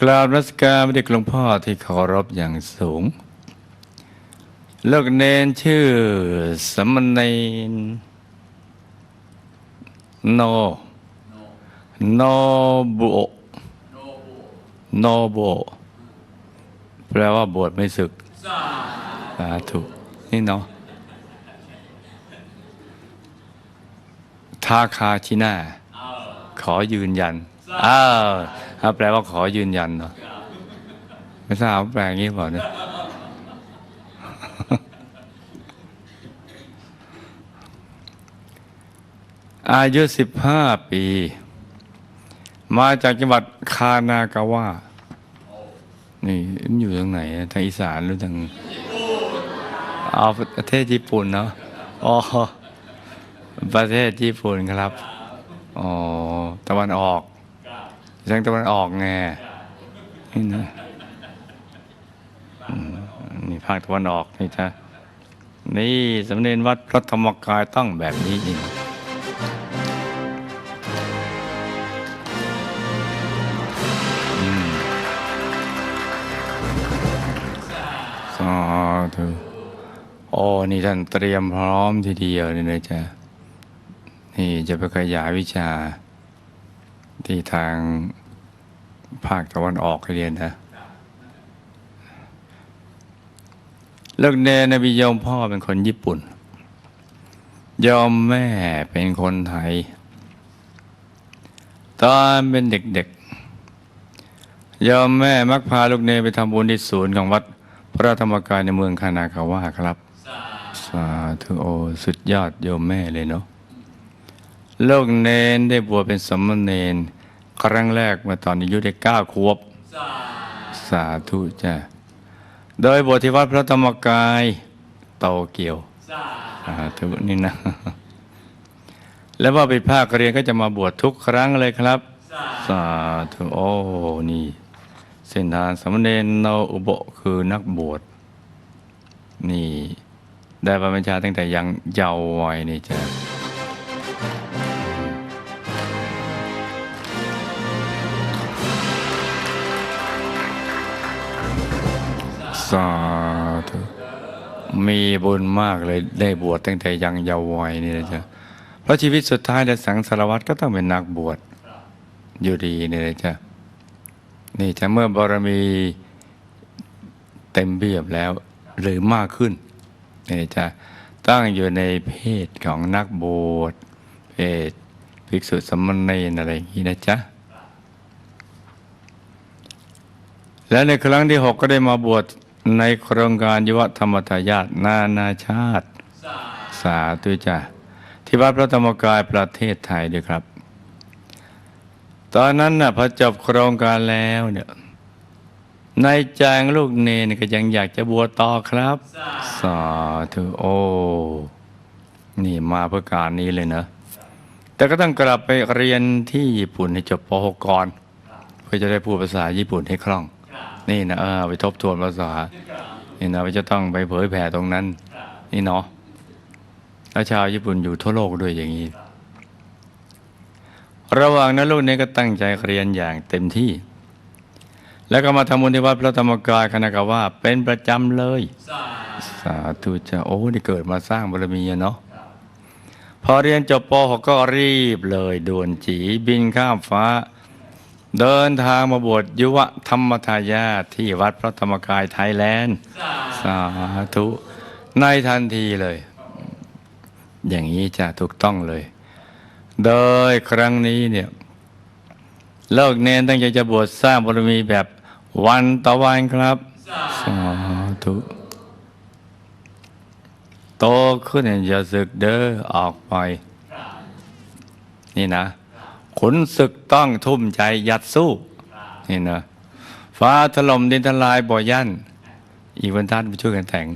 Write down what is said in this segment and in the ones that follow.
กราบรัสการพระเด็กหลวงพ่อที่เคารพอย่างสูง เลิกเนนชื่อสมณเณรโน โนบุโนโบแปลว่าบวชไม่ศึก สาธุ นี่เนาะทาคาชินา ขอยืนยันอ้าว อ่าแปลว่าขอยืนยันเนาะไม่ทราบแปลงี้เปล่าเนี่ยอายุสิบห้าปี มาจากจังหวัดคานากาวะนี่มันอยู่ทางไหน ทางอีสานหรือทางเอาประเทศญี่ปุ่นเนาะอ๋อประเทศญี่ปุ่นครับ อ๋อ ตะวันออก ทางตะวันออกไงนี่นะนี่ภาคตะวันออกนี่จ้ะนี่สำเนียนวัดพระธรรมกายต้องแบบนี้จริงอืมสาธุโอ้นี่ท่านเตรียมพร้อมทีเดียวเลยนะจ๊ะนี่จะไปขยายวิชาที่ทาง ภาคตะวันออกให้เรียนนะเลิกเนนบิยมพ่อเป็นคนญี่ปุ่น ยอมแม่เป็นคนไทย ตอนเป็นเด็กๆ ยอมแม่มักพาลูกเนไปทำบุญที่ศูนย์ของวัดพระธรรมกายในเมืองคานากาวะครับ สาธุโอสุดยอดโยมแม่เลยเนาะโลกเนนได้บวชเป็นสมณเณร ครั้งแรกเมื่อตอนอายุได้เก้าขวบ สาธุจ้ะโดยบวชที่วัดพระธรรมกายโตเกียวสาธุนี่นะ แล้วว่าไปภาคเรียนก็จะมาบวชทุกครั้งเลยครับ สาธุโอ้นี่ เส้นทางสมณเณรโนอุโบะคือนักบวชนี่ ได้บรรพชาตั้งแต่ยังเยาว์วัยนี่จ้ะ สาธุมีบุญมากเลยได้บวชตั้งแต่ยังเยาว์วัยนี่นะจ๊ะเพราะชีวิตสุดท้ายในสังสารวัตรก็ต้องเป็นนักบวชอยู่ดีนี่นะจ๊ะนี่จะเมื่อบารมีเต็มเบียบแล้วหรือมากขึ้นนี่จะตั้งอยู่ในเพศของนักบวชเพศภิกษุสมณเณรอะไรอย่างนี้นะจ๊ะและในครั้งที่หกก็ได้มาบวช ในโครงการยุวธรรมทายาทนานาชาติ สาธุจ้ะที่วัดพระธรรมกายประเทศไทยด้วยครับ ตอนนั้นน่ะพอจบโครงการแล้วเนี่ยนายจางลูกเนนก็ยังอยากจะบวชต่อครับ สาธุโอ้นี่มาเพื่อการนี้เลยนะแต่ก็ต้องกลับไปเรียนที่ญี่ปุ่นให้จบป .6 ก่อน เพื่อจะได้พูดภาษาญี่ปุ่นให้คล่อง นี่นะเออไปทบทวนภาษานี่นะว่าจะต้องไปเผยแผ่ตรงนั้น นี่เนาะแล้วชาวญี่ปุ่นอยู่ทั่วโลกด้วยอย่างนี้ ระหว่างนั้นลูกนี้ก็ตั้งใจเรียนอย่างเต็มที่ แล้วก็มาทำบุญที่วัดพระธรรมกายคณะกาวาเป็นประจำเลย สาธุจ้าโอ้นี่เกิดมาสร้างบารมีเนาะพอเรียนจบป .6 ก็รีบเลยด่วนจีบินข้ามฟ้า เดินทางมาบวชยุวธรรมทายาทที่วัดพระธรรมกายไทยแลนด์ สาธุในทันทีเลย อย่างนี้จะถูกต้องเลย โดยครั้งนี้เนี่ยเลิกเน้นตั้งใจจะบวชสร้างบารมีแบบวันต่อวันครับ สาธุโตขึ้นอย่าสึกเด้อออกไป นี่นะ ขุนศึกต้องทุ่มใจยัดสู้นี่นะฟ้าถล่มดินทลายบ่อยั่น อีกวันท่านไปช่วยกันแต่ง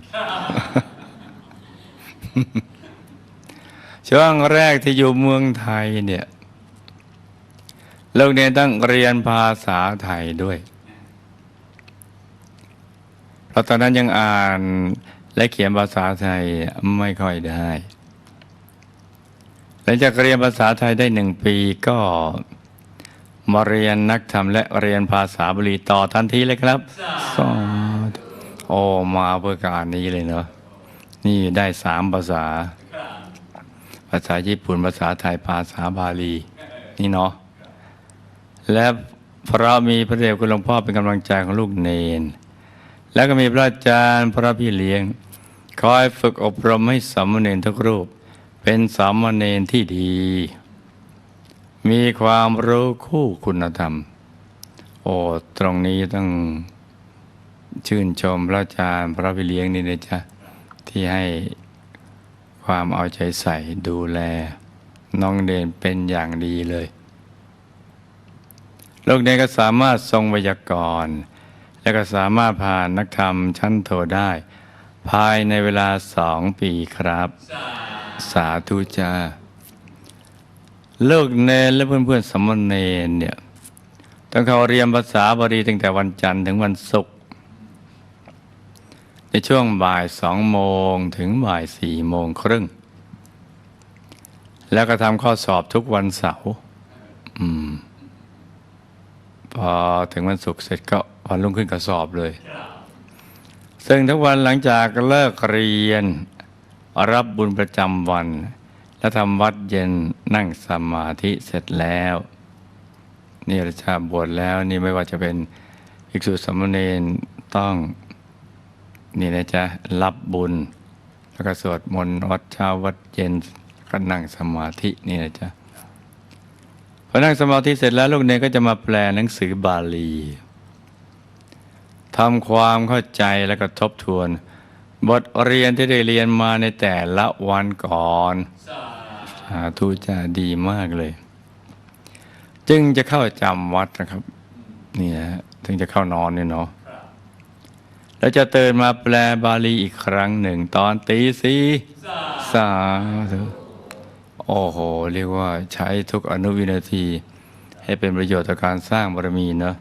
ช่วงแรกที่อยู่เมืองไทยเนี่ยเราเนี่ยต้องเรียนภาษาไทยด้วย เพราะตอนนั้นยังอ่านและเขียนภาษาไทยไม่ค่อยได้ หลังจากเรียนภาษาไทยได้หนึ่งปีก็มาเรียนนักธรรมและเรียนภาษาบาลีต่อทันทีเลยครับสาธุโอมาเพื่อการนี้เลยเนาะนี่ได้สามภาษา ภาษาญี่ปุ่นภาษาไทยภาษาบาลี นี่เนาะและเพราะมีพระเดชคุณหลวงพ่อเป็นกำลังใจของลูกเนน แล้วก็มีพระอาจารย์พระพี่เลี้ยง คอยฝึกอบรมให้สามเณรทุกรูป เป็นสามเณรที่ดี มีความรู้คู่คุณธรรม โอ้ตรงนี้ต้องชื่นชมพระอาจารย์พระพี่เลียงนี่นะจ๊ะ ที่ให้ความเอาใจใส่ดูแล น้องเดนเป็นอย่างดีเลยลูกเดนก็สามารถทรงไวยากรณ์และก็สามารถผ่านนักธรรมชั้นโทได้ ภายในเวลาสองปีครับ สาธุจ้าลูกเนนและเพื่อนๆสมณเณรเนี่ยต้องเขาเรียนภาษาบาลีตั้งแต่วันจันทร์ถึงวันศุกร์ในช่วงบ่ายสองโมงถึงบ่ายสี่โมงครึ่ง แล้วก็ทำข้อสอบทุกวันเสาร์พอถึงวันศุกร์เสร็จก็วันรุ่งขึ้นก็สอบเลย ซึ่งทุกวันหลังจากเลิกเรียน รับบุญประจำวัน และทำวัดเย็นนั่งสมาธิเสร็จแล้ว นี่เราชาบวชแล้วนี่ไม่ว่าจะเป็นภิกษุสามเณรต้องนี่นะจ๊ะรับบุญ แล้วก็สวดมนต์วัดเช้าวัดเย็นก็นั่งสมาธินี่นะจ๊ะพอนั่งสมาธิเสร็จแล้วลูกเนรก็จะมาแปลหนังสือบาลีทำความเข้าใจและก็ทบทวน บทเรียนที่ได้เรียนมาในแต่ละวันก่อนสาธุจะดีมากเลย จึงจะเข้าจำวัดนะครับนี่นะฮะถึงจะเข้านอนเนี่ยเนาะแล้วจะตื่นมาแปลบาลีอีกครั้งหนึ่ง ตอนตีสี่สาธุโอ้โห เรียกว่าใช้ทุกอนุวินาที ให้เป็นประโยชน์ต่อการสร้างบารมีเนอะ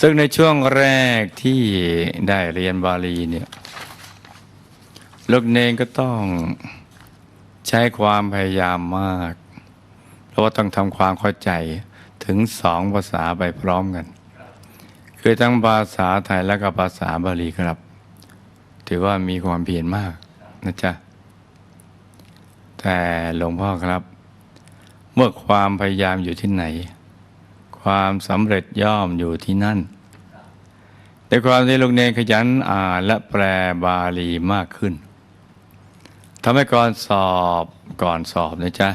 ซึ่งในช่วงแรกที่ได้เรียนบาลีเนี่ย ลูกเนงก็ต้องใช้ความพยายามมาก เพราะว่าต้องทำความเข้าใจถึงสองภาษาไปพร้อมกัน คือทั้งภาษาไทยและก็ภาษาบาลีครับ ถือว่ามีความเพียรมากนะจ๊ะ แต่หลวงพ่อครับ เมื่อความพยายามอยู่ที่ไหน ความสำเร็จย่อมอยู่ที่นั่นแต่ความที่ลูกเนรขยันอ่านและแปลบาลีมากขึ้น ทำให้ก่อนสอบก่อนสอบนะจ๊ะ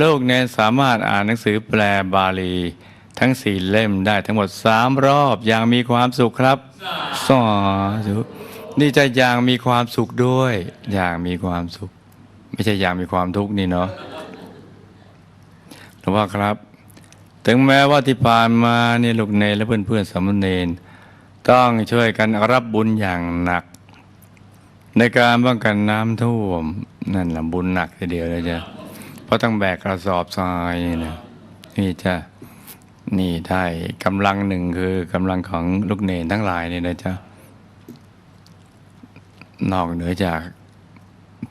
ลูกเนรสามารถอ่านหนังสือแปลบาลี ทั้งสี่เล่มได้ทั้งหมดสามรอบอย่างมีความสุขครับสาธุนี่จะอย่างมีความสุขด้วย อย่างมีความสุข ไม่ใช่อย่างมีความทุกข์นี่เนาะหลวงพ่อครับ ถึงแม้ว่าที่ผ่านมานี่ลูกเนรและเพื่อนๆสามเณรต้องช่วยกันรับบุญอย่างหนัก ในการป้องกันน้ำท่วม นั่นแหละบุญหนักทีเดียวเลยจ้ะเพราะต้องแบกกระสอบทรายนี่นะนี่จ้ะนี่ได้กำลังหนึ่งคือกำลังของลูกเนรทั้งหลายนี่นะจ๊ะนอกเหนือจาก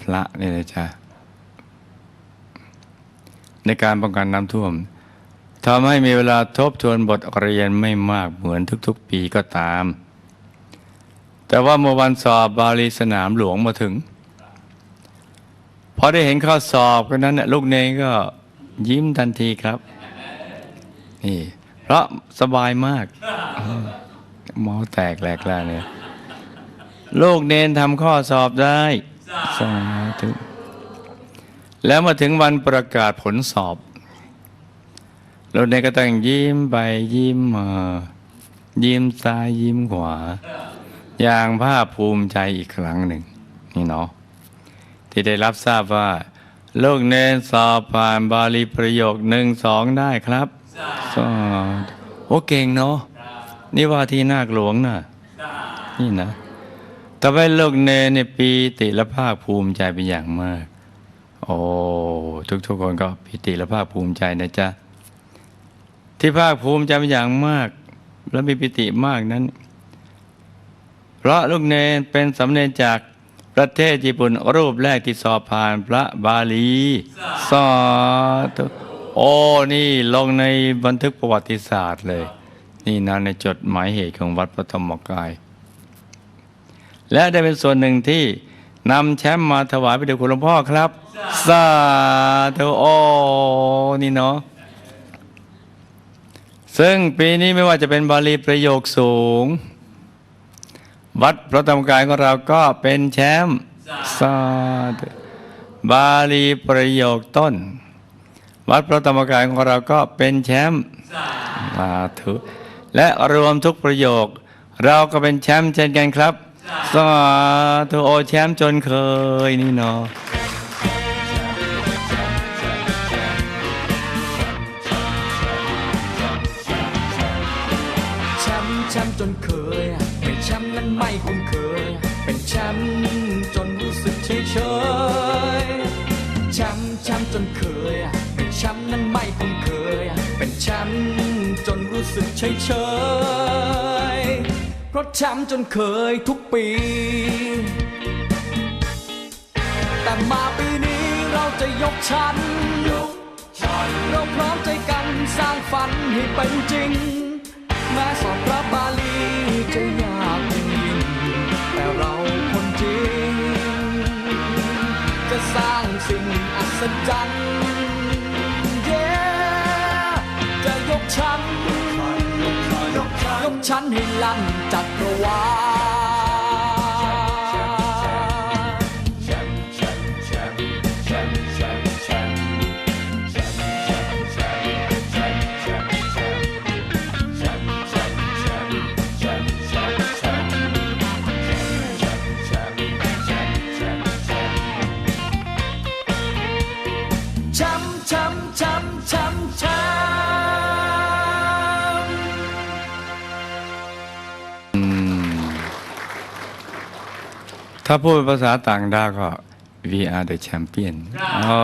พระเนี่ยนะจ๊ะในการป้องกันน้ำท่วมทำให้มีเวลาทบทวนบทเรียนไม่มากเหมือนทุกๆปีก็ตาม แต่ว่าเมื่อวันสอบบาลีสนามหลวงมาถึงพอได้เห็นข้อสอบก็นั้นน่ะลูกเนงก็ยิ้มทันทีครับนี่เพราะสบายมากหมอแตกแหลกแล้วเนี่ยลูกเนนทำข้อสอบได้สาธุแล้วมาถึงวันประกาศผลสอบลูกเนนก็ต้องยิ้มไปยิ้มมา ยิ้มซ้ายยิ้มขวา อย่างภาคภูมิใจอีกครั้งหนึ่ง นี่เนาะที่ได้รับทราบว่า ลูกเนนสอบผ่านบาลีประโยคหนึ่งสองได้ครับสาธุโอ้เก่งเนาะนี่ว่าที่นาคหลวงน่ะ นี่นะแต่ว่าลูกเนรในปีติและภาคภูมิใจเป็นอย่างมาก โอ้ทุกๆคนก็ปีติและภาคภูมิใจนะจ๊ะที่ภาคภูมิใจเป็นอย่างมาก และมีปิติมากนั้น เพราะลูกเนรเป็นสำเนรจากประเทศญี่ปุ่นรูปแรกที่สอบผ่านพระบาลี สาธุโอ้นี่ลงในบันทึกประวัติศาสตร์เลย นี่นะในจดหมายเหตุของวัดพระธรรมกาย และได้เป็นส่วนหนึ่งที่นำแชมป์มาถวายพระเดชคุณหลวงพ่อครับ สาธุโอ้นี่เนาะซึ่งปีนี้ไม่ว่าจะเป็นบาลีประโยคสูง วัดพระธรรมกายของเราก็เป็นแชมป์สาธุบาลีประโยคต้น วัดพระธรรมกายของเราก็เป็นแชมป์สาธุและรวมทุกประโยค เราก็เป็นแชมป์เช่นกันครับสาธุโอแชมป์จนเคยนี่เนาะแชมป์จนเคย แชมป์นั้นไม่คุ้นเคย เป็นแชมป์จนรู้สึกเฉยเฉยแชมป์แชมป์จนเคย เป็นแชมป์นั้นไม่คุ้นเคย เป็นแชมป์จนรู้สึกเฉยเฉยเพราะแชมป์จนเคยทุกปี แต่มาปีนี้เราจะยกชั้นเราพร้อมใจกันสร้างฝันให้เป็นจริง แม้สอบพระบาลีจะยากยิ่งแต่เราคนจริง จะสร้างสิ่งอัศจรรย์ Yeah จะยกชั้นยกชั้นให้ลั่นจักรวาล ถ้าพูดเป็นภาษาต่างดาวก็ we are the champion โอ้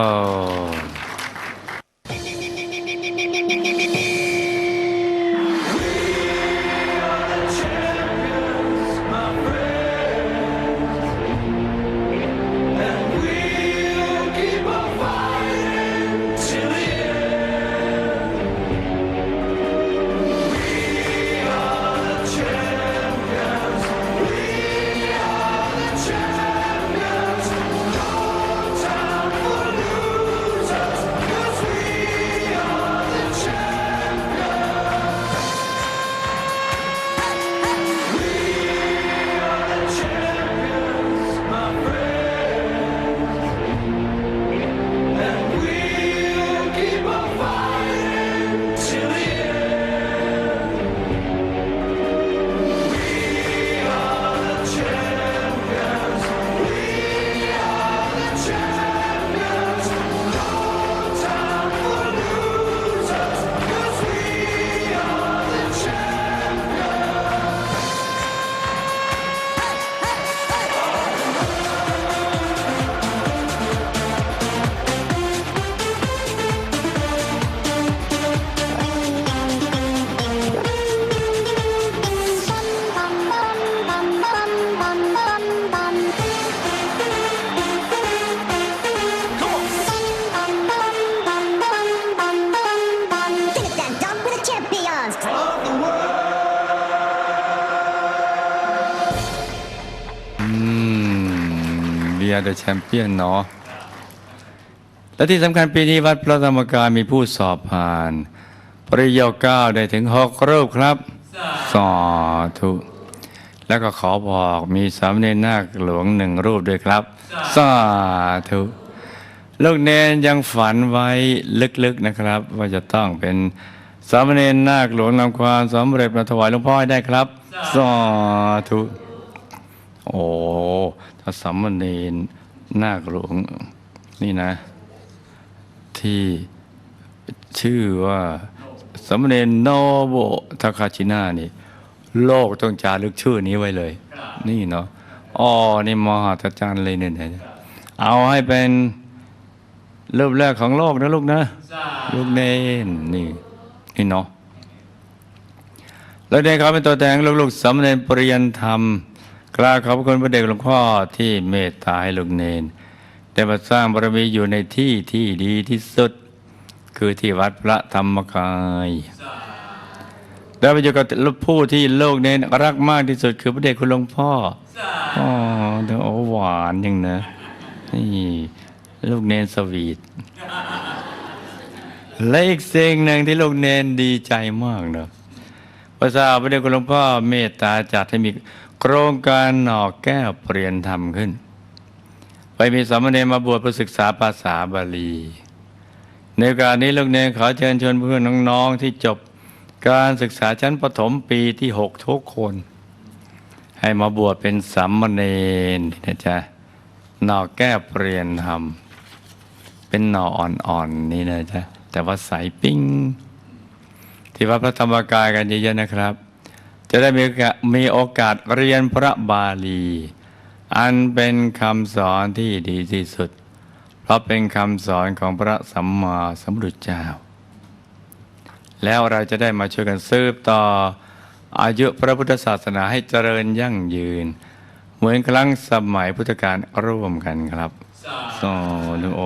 ม we are the champion เนาะและที่สำคัญปีนี้วัดพระธรรมกายมีผู้สอบผ่านปริโยคเก้าได้ถึงหกรูปครับสาธุ แล้วก็ขอบอกมีสามเณรนาคหลวงหนึ่งรูปด้วยครับสาธุลูกเนนยังฝันไว้ลึกๆนะครับ ว่าจะต้องเป็นสามเณรนาคหลวงนำความสำเร็จมาถวายหลวงพ่อได้ครับสาธุ โอ้ถ้าสามเณรนาคหลวงนี่นะ ที่ชื่อว่าสามเณรโนโบทาคาชิน่านี่ โลกต้องจารึกชื่อนี้ไว้เลย นี่เนาะอ๋อนี่มหัศจรรย์เลยเนี่ยเอาให้เป็นเรูปแรกของโลกนะลูกนะลูกเนนนี่นี่เนาะแล้วเด็กเขาเป็นตัวแทนลูกๆสำเร็จปริยันธรรม กล่าวขอบคุณพระเดชหลวงพ่อที่เมตตาให้ลูกเนนได้มาสร้างบารมีอยู่ในที่ที่ดีที่สุด คือที่วัดพระธรรมกายได้ไปอยู่กับผู้ที่โลกเน้นรักมากที่สุด คือพระเดชคุณหลวงพ่ออ๋อเดี๋ยวหวานยังนะนี่ลูกเนนสวีทและอีกสิ่งหนึ่งที่ลูกเนนดีใจมากเนอะพระเจ้าพระเดชคุณหลวงพ่อเมตตาจัดให้มี โครงการหนอกแก้วเปลี่ยนธรรมขึ้น ไปมีสามเณรมาบวชเพื่อศึกษาภาษาบาลี ในกาสนี้ลูกเนรขอเชิญชวนเพื่อนน้องๆที่จบการศึกษาชั้นประถมปีที่หกทุกคน ให้มาบวชเป็นสามเณรนะจ๊ะหน่อแก้เปลี่ยนธรรม เป็นหน่ออ่อนๆนี่นะจ๊ะแต่ว่าใสปิ้งที่วัดพระธรรมกายกันเยอะๆนะครับ จะได้มีโอกาสมีโอกาสเรียนพระบาลี อันเป็นคำสอนที่ดีที่สุด เพราะเป็นคำสอนของพระสัมมาสัมพุทธเจ้า แล้วเราจะได้มาช่วยกันสืบต่อ อายุพระพุทธศาสนาให้เจริญยั่งยืน เหมือนครั้งสมัยพุทธกาลร่วมกันครับสาธุโอ